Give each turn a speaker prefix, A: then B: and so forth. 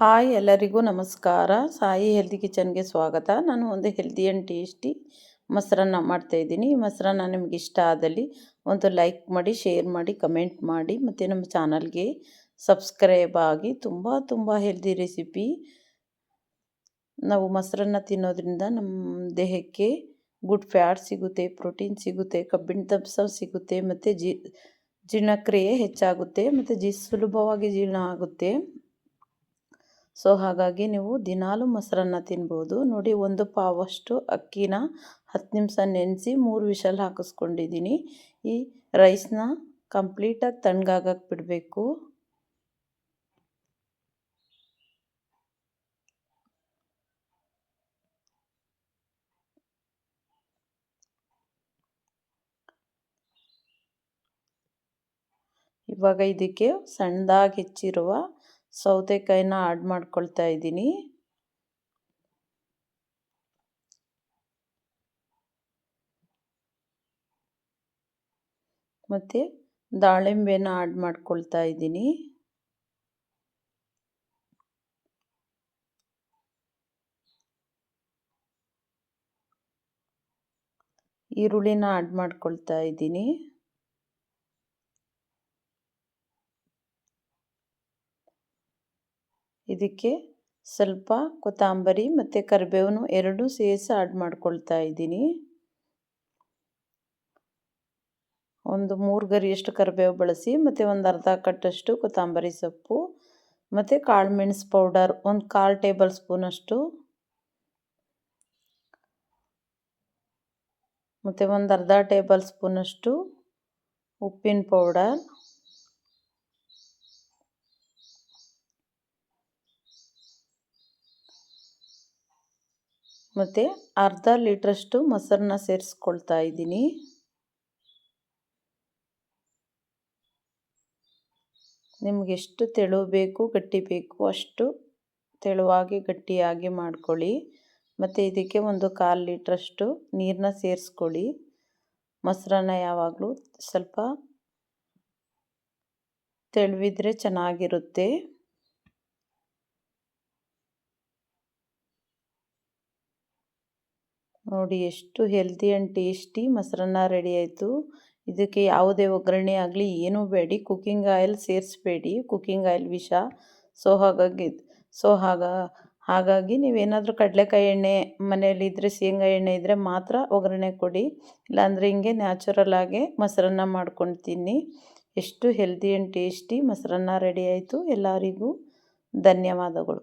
A: Hi ಎಲ್ಲರಿಗೂ ನಮಸ್ಕಾರ. Sai healthy ಕಿಚನ್ಗೆ ಸ್ವಾಗತ. ನಾನು ಒಂದು ಹೆಲ್ದಿ ಆ್ಯಂಡ್ ಟೇಸ್ಟಿ ಮೊಸರನ್ನ ಮಾಡ್ತಾಯಿದ್ದೀನಿ ಈ ಮೊಸರನ್ನ ನಿಮ್ಗೆ ಇಷ್ಟ ಆದಲ್ಲಿ ಒಂದು ಲೈಕ್ ಮಾಡಿ ಶೇರ್ ಮಾಡಿ ಕಮೆಂಟ್ ಮಾಡಿ, ಮತ್ತು ನಮ್ಮ ಚಾನಲ್ಗೆ ಸಬ್ಸ್ಕ್ರೈಬ್ ಆಗಿ ತುಂಬ ತುಂಬ ಹೆಲ್ದಿ ರೆಸಿಪಿ ನಾವು ಮೊಸರನ್ನ ತಿನ್ನೋದ್ರಿಂದ ನಮ್ಮ ದೇಹಕ್ಕೆ ಗುಡ್ ಫ್ಯಾಟ್ ಸಿಗುತ್ತೆ ಪ್ರೋಟೀನ್ ಸಿಗುತ್ತೆ ಕಬ್ಬಿಣ ದಪ್ಸ ಸಿಗುತ್ತೆ, ಮತ್ತು ಜೀರ್ಣಕ್ರಿಯೆ ಹೆಚ್ಚಾಗುತ್ತೆ, ಮತ್ತು ಜಿ ಸುಲಭವಾಗಿ ಜೀರ್ಣ ಆಗುತ್ತೆ. ಸೊ ಹಾಗಾಗಿ ನೀವು ದಿನಾಲು ಮೊಸರನ್ನ ತಿನ್ಬೋದು. ನೋಡಿ, ಒಂದು ಪಾವಷ್ಟು ಅಕ್ಕಿನ ಹತ್ತು ನಿಮಿಷ ನೆನೆಸಿ ಮೂರು ವಿಷಲ್ ಹಾಕಿಸ್ಕೊಂಡಿದ್ದೀನಿ. ಈ ರೈಸ್ನ ಕಂಪ್ಲೀಟಾಗಿ ತಣ್ಣಗಾಗಕ್ಕೆ ಬಿಡಬೇಕು. ಇವಾಗ ಇದಕ್ಕೆ ಸಣ್ಣದಾಗಿ ಹೆಚ್ಚಿರುವ ಸೌತೆಕಾಯಿನ ಆಡ್ ಮಾಡ್ಕೊಳ್ತಾ ಇದ್ದೀನಿ. ಮತ್ತು ದಾಳಿಂಬೆನ ಆಡ್ ಮಾಡ್ಕೊಳ್ತಾ ಇದ್ದೀನಿ. ಈರುಳ್ಳಿನ ಆಡ್ ಮಾಡ್ಕೊಳ್ತಾ ಇದ್ದೀನಿ. ಇದಕ್ಕೆ ಸ್ವಲ್ಪ ಕೊತ್ತಂಬರಿ ಮತ್ತು ಕರಿಬೇವನ್ನು ಎರಡೂ ಸೇರಿಸಿ ಆ್ಯಡ್ ಮಾಡ್ಕೊಳ್ತಾ ಇದ್ದೀನಿ. ಒಂದು ಮೂರು ಗರಿಯಷ್ಟು ಕರಿಬೇವು ಬಳಸಿ ಮತ್ತು ಒಂದು ಅರ್ಧ ಕಟ್ಟಷ್ಟು ಕೊತ್ತಂಬರಿ ಸೊಪ್ಪು ಮತ್ತು ಕಾಳು ಮೆಣಸು ಪೌಡರ್ ಒಂದು ಕಾಲು ಟೇಬಲ್ ಸ್ಪೂನಷ್ಟು ಮತ್ತು ಒಂದು ಅರ್ಧ ಟೇಬಲ್ ಸ್ಪೂನಷ್ಟು ಉಪ್ಪಿನ ಪೌಡರ್ ಮತ್ತು ಅರ್ಧ ಲೀಟ್ರಷ್ಟು ಮೊಸರನ್ನ ಸೇರಿಸ್ಕೊಳ್ತಾ ಇದ್ದೀನಿ. ನಿಮ್ಗೆ ಎಷ್ಟು ತೆಳು ಬೇಕು, ಗಟ್ಟಿ ಬೇಕು ಅಷ್ಟು ತೆಳುವಾಗಿ, ಗಟ್ಟಿಯಾಗಿ ಮಾಡ್ಕೊಳ್ಳಿ. ಮತ್ತು ಇದಕ್ಕೆ ಒಂದು ಕಾಲು ಲೀಟ್ರಷ್ಟು ನೀರನ್ನ ಸೇರಿಸ್ಕೊಳ್ಳಿ. ಮೊಸರನ್ನ ಯಾವಾಗಲೂ ಸ್ವಲ್ಪ ತೆಳುವಿದ್ರೆ ಚೆನ್ನಾಗಿರುತ್ತೆ. ನೋಡಿ ಎಷ್ಟು ಹೆಲ್ದಿ ಆ್ಯಂಡ್ ಟೇಸ್ಟಿ ಮೊಸರನ್ನ ರೆಡಿ ಆಯಿತು. ಇದಕ್ಕೆ ಯಾವುದೇ ಒಗ್ಗರಣೆ ಆಗಲಿ, ಏನೂ ಬೇಡಿ. ಕುಕ್ಕಿಂಗ್ ಆಯಿಲ್ ಸೇರಿಸ್ಬೇಡಿ. ಕುಕ್ಕಿಂಗ್ ಆಯಿಲ್ ವಿಷ. ಸೊ ಹಾಗಾಗಿ ಸೊ ಹಾಗ, ಹಾಗಾಗಿ ನೀವೇನಾದರೂ ಕಡಲೆಕಾಯಿ ಎಣ್ಣೆ ಮನೆಯಲ್ಲಿದ್ದರೆ ಶೇಂಗಾ ಎಣ್ಣೆ ಇದ್ದರೆ ಮಾತ್ರ ಒಗ್ಗರಣೆ ಕೊಡಿ. ಇಲ್ಲಾಂದರೆ ಹಿಂಗೆ ನ್ಯಾಚುರಲಾಗೆ ಮೊಸರನ್ನ ಮಾಡ್ಕೊಂಡು ತಿನ್ನಿ ಎಷ್ಟು ಹೆಲ್ದಿ ಆ್ಯಂಡ್ ಟೇಸ್ಟಿ ಮೊಸರನ್ನ ರೆಡಿ ಆಯಿತು ಎಲ್ಲರಿಗೂ. ಧನ್ಯವಾದಗಳು.